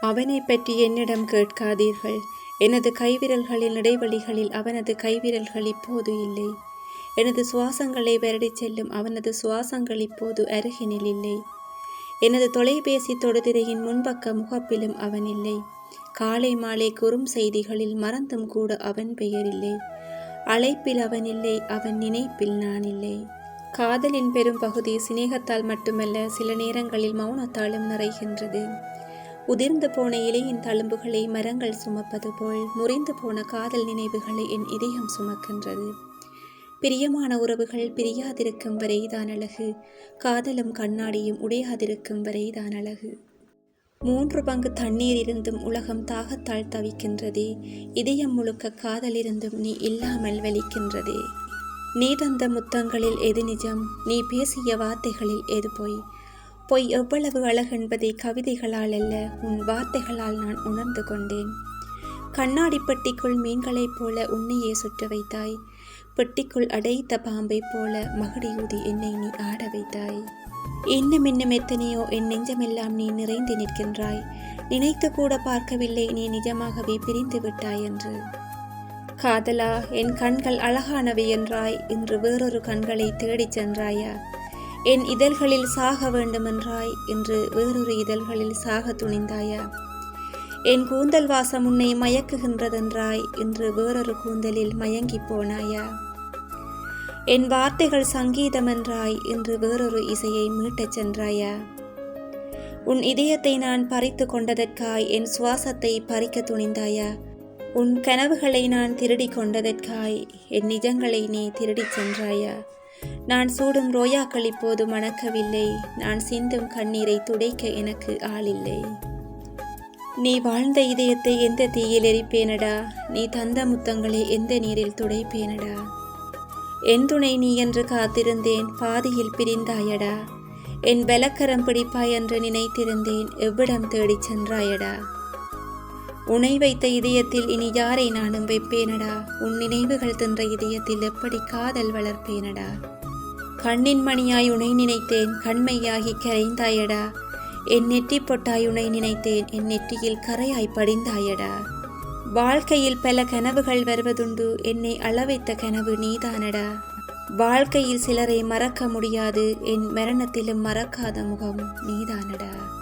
அவனை பற்றி என்னிடம் கேட்காதீர்கள். எனது கைவிரல்களின் இடைவெளிகளில் அவனது கைவிரல்கள் இப்போது இல்லை. எனது சுவாசங்களை வருடிச் செல்லும் அவனது சுவாசங்கள் இப்போது அருகினில் இல்லை. எனது தொலைபேசி தொடுதிரையின் முன்பக்க முகப்பிலும் அவன் இல்லை. காலை மாலை குறும் செய்திகளில் மறந்தும் கூட அவன் பெயர் இல்லை. அழைப்பில் அவன் இல்லை அவன் நினைப்பில் நான் இல்லை. காதலின் பெரும் பகுதி சிநேகத்தால் மட்டுமல்ல சில நேரங்களில் மௌனத்தாலும் நிறைகின்றது. உதிர்ந்து போன இலையின் தழும்புகளை மரங்கள் சுமப்பது போல் முறிந்து போன காதல் நினைவுகளை என் இதயம் சுமக்கின்றது. பிரியமான உறவுகள் பிரியாதிருக்கும் வரைதான் அழகு. காதலும் கண்ணாடியும் உடையாதிருக்கும் வரைதான் அழகு. மூன்று பங்கு தண்ணீர் இருந்தும் உலகம் தாகத்தால் தவிக்கின்றதே. இதயம் முழுக்க காதல் இருந்தும் நீ இல்லாமல் வலிக்கின்றதே. நீ தந்த முத்தங்களில் எது நிஜம்? நீ பேசிய வார்த்தைகளில் எது பொய்? பொய் எவ்வளவு அழகென்பதை கவிதைகளால் அல்ல உன் வார்த்தைகளால் நான் உணர்ந்து கொண்டேன். கண்ணாடி பெட்டிக்குள் மீன்களைப் போல உன்னையே சுற்ற வைத்தாய். பெட்டிக்குள் அடைத்த பாம்பைப் போல மகடியூதி என்னை நீ ஆட வைத்தாய். இன்னும் இன்னும் எத்தனையோ என் நெஞ்சமெல்லாம் நீ நிறைந்து நிற்கின்றாய். நினைத்து கூட பார்க்கவில்லை நீ நிஜமாகவே பிரிந்து விட்டாய் என்று. காதலா என் கண்கள் அழகானவை என்றாய். இன்று வேறொரு கண்களை தேடிச் சென்றாயா? என் இதழ்களில் சாக வேண்டுமென்றாய் என்று வேறொரு இதழ்களில் சாக துணிந்தாயா? என் கூந்தல் வாசம் உன்னை மயக்குகின்றதென்றாய் என்று வேறொரு கூந்தலில் மயங்கிப் போனாயா? என் வார்த்தைகள் சங்கீதமென்றாய் என்று வேறொரு இசையை மீட்டச் சென்றாயா? உன் இதயத்தை நான் பறித்து கொண்டதற்காய் என் சுவாசத்தை பறிக்க துணிந்தாயா? உன் கனவுகளை நான் திருடி கொண்டதற்காய் என் நிஜங்களை நீ திருடிச் சென்றாயா? நான் சூடும் ரோயாக்கள் இப்போது மணக்கவில்லை நான் சிந்தும் கண்ணீரை துடைக்க எனக்கு ஆளில்லை. நீ வாழ்ந்த இதயத்தை எந்த தீயில் எரிப்பேனடா? நீ தந்த முத்தங்களை எந்த நீரில் துடைப்பேனடா? என் துணை நீ என்று காத்திருந்தேன் பாதியில் பிரிந்தாயடா. என் பலக்கரம் பிடிப்பாய் என்று நினைத்திருந்தேன் எவ்விடம் தேடிச் சென்றாயடா? உனை வைத்த இதயத்தில் இனி யாரை நானும் வைப்பேனடா? உன் நினைவுகள் தின்ற இதயத்தில் எப்படி காதல் வளர்ப்பேனடா? கண்ணின் மணியாய் உனை நினைத்தேன் கண்மையாகி கரைந்தாயடா. என் நெற்றி பொட்டாய் உனை நினைத்தேன் என் நெற்றியில் கரையாய் படிந்தாயடா. வாழ்க்கையில் பல கனவுகள் வருவதுண்டு என்னை அளவைத்த கனவு நீதானடா. வாழ்க்கையில் சிலரை மறக்க முடியாது என் மரணத்திலும் மறக்காத முகம் நீதானடா.